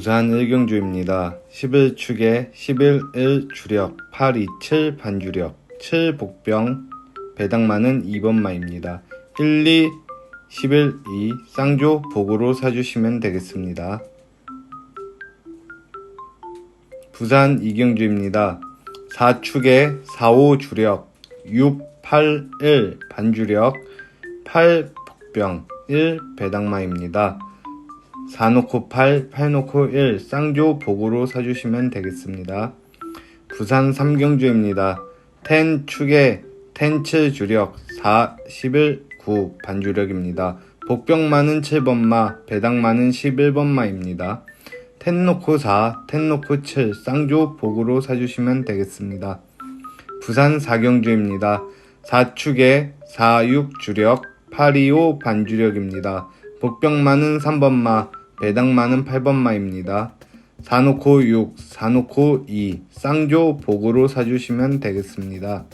부산 일경주입니다. 11축에 11일 주력 827 반주력 7 복병 배당만은 2번마입니다. 1, 2, 11, 2 쌍조 복으로 사주시면 되겠습니다. 부산 이경주입니다. 4축에 45 주력 6, 8, 1 반주력 8 복병 1 배당마입니다. 4놓고 8, 8놓고 1 쌍조 복으로 사주시면 되겠습니다. 부산 삼경주입니다. 텐 축에 텐7 주력 4, 11, 9 반주력입니다. 복병마는 7번마, 배당마는 11번마입니다. 텐 놓고 4, 텐 놓고 7 쌍조 복으로 사주시면 되겠습니다. 부산 사경주입니다. 4축에 4, 6 주력 8, 2, 5 반주력입니다. 복병마는 3번마, 배당마는 8번마입니다. 4놓고 6, 4놓고 2 쌍조 복으로 사주시면 되겠습니다.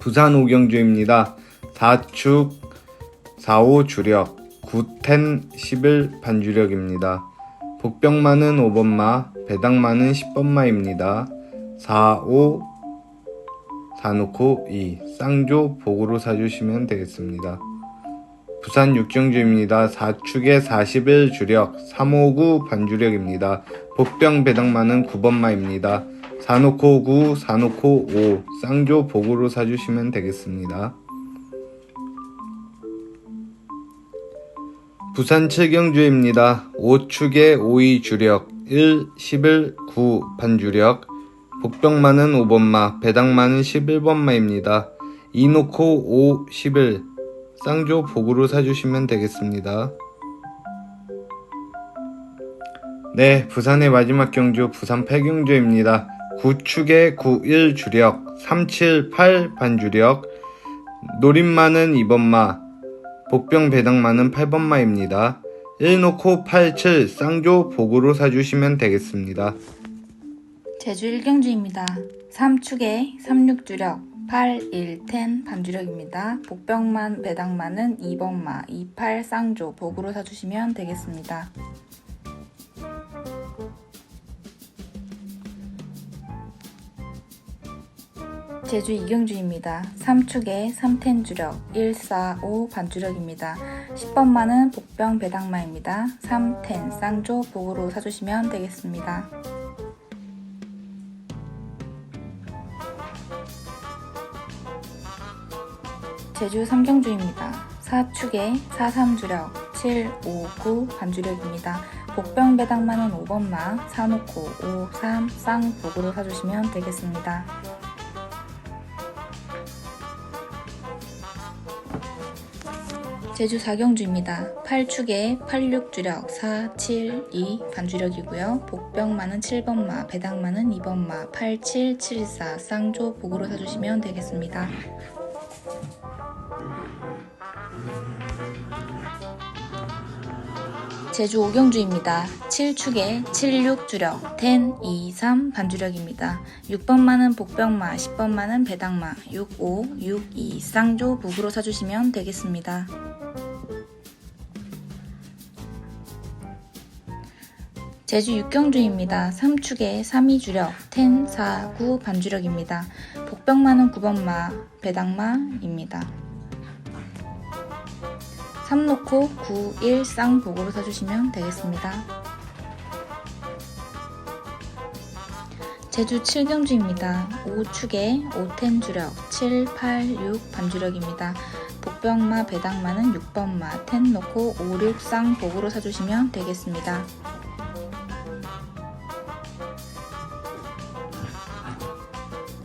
부산 오경주입니다. 4축 45 주력 9텐 11 반주력입니다. 복병마는 5번마, 배당마는 10번마입니다. 4, 5 4놓고 2 쌍조 복으로 사주시면 되겠습니다. 부산 육경주입니다. 4축에 41 주력 359 반주력입니다. 복병 배당마는 9번마입니다. 4놓고 9, 4놓고 5 쌍조 복으로 사주시면 되겠습니다. 부산 칠경주입니다. 5축에 52 주력 1, 11, 9 반주력 복병마는 5번마, 배당마는 11번마입니다. 2놓고 5, 11 쌍조 복으로 사주시면 되겠습니다. 네, 부산의 마지막 경주 부산 8경주입니다. 9축에 91 주력 378 반주력 노린마는 2번마 복병 배당마는 8번마입니다. 1놓고 87 쌍조 복으로 사주시면 되겠습니다. 제주 일경주입니다. 3축에 36주력 8, 1, 10 반주력입니다. 복병만 배당만은 2번마 28 쌍조 복으로 사주시면 되겠습니다. 제주 이경주입니다. 3축에 3텐 주력 1, 4, 5 반주력입니다. 10번마는 복병 배당마입니다. 3텐 쌍조 복으로 사주시면 되겠습니다. 제주 삼경주입니다. 4축에 43주력 7, 5, 9 반주력입니다. 복병 배당만은 5번마, 사놓고 5, 3 쌍복으로 사주시면 되겠습니다. 제주 사경주입니다. 8축에 86주력 4, 7, 2 반주력이고요. 복병만은 7번마, 배당만은 2번마, 8, 7, 7, 4 쌍조 복으로 사주시면 되겠습니다. 제주 오경주입니다. 7축에 76 주력, 10, 2, 3 반주력입니다. 6번마는 복병마, 10번마는 배당마, 6, 5, 6, 2 쌍조 북으로 사주시면 되겠습니다. 제주 육경주입니다. 3축에 3이 주력, 10, 4, 9 반주력입니다. 복병마는 9번마, 배당마입니다. 3 놓고 9, 1 쌍복으로 사주시면 되겠습니다. 제주 7경주입니다. 5축에 5텐 주력, 7, 8, 6 반주력입니다. 복병마 배당마는 6번마, 텐 놓고 5, 6 쌍복으로 사주시면 되겠습니다.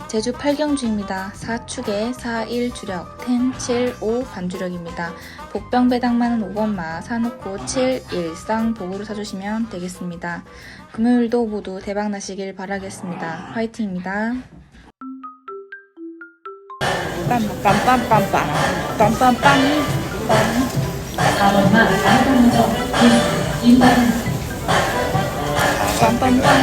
제주 8경주입니다. 4축에 4, 1 주력, 10, 7, 5 반주력입니다. 복병 배당만은 5번마, 사놓고 7, 1 쌍복으로 사주시면 되겠습니다. 금요일도 모두 대박 나시길 바라겠습니다. 화이팅입니다. 빰빰빰빰빰 빰빰빰 빰빰빰